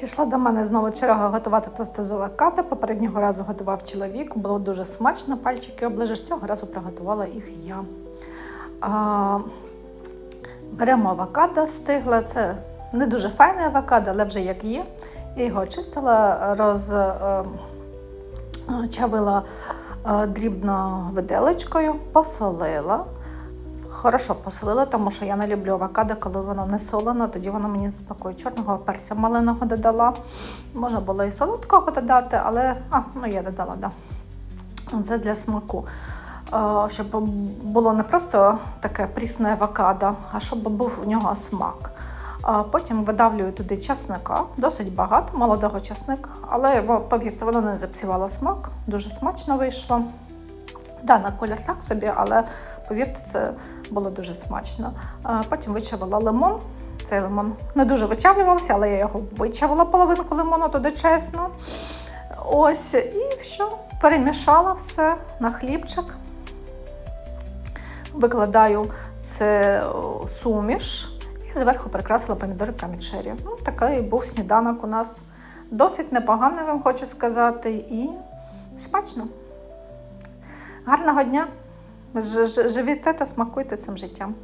Дійшла до мене знову черга готувати тости з авокадо. Попереднього разу готував чоловік, було дуже смачно, пальчики оближеш. Цього разу приготувала їх я. А, беремо авокадо стигле, це не дуже файне авокадо, але вже як є. Я його очистила, розчавила дрібно виделочкою, посолила. Хорошо посолила, тому що я не люблю авокадо, коли воно не солено, тоді воно мені смакує. Чорного перця маленого додала. Можна було і солодкого додати, але а, ну я додала, да. Це для смаку. Е, Щоб було не просто таке прісне авокадо, а щоб був у нього смак. Потім видавлюю туди часника, досить багато, молодого часника, але повірте, воно не запсівало смак, дуже смачно вийшло. Да, на колір так собі, але повірте, це було дуже смачно. Потім вичавила лимон. Цей лимон не дуже вичавлювався, але я його вичавила половинку лимону, туди чесно. Ось, і все, перемішала все на хлібчик. Викладаю це суміш і зверху прикрасила помідори камічері. Ну, такий був сніданок у нас. Досить непоганий, вам хочу сказати, і смачно. Гарного дня! Ж- ж- Живіте та смакуйте цим життям.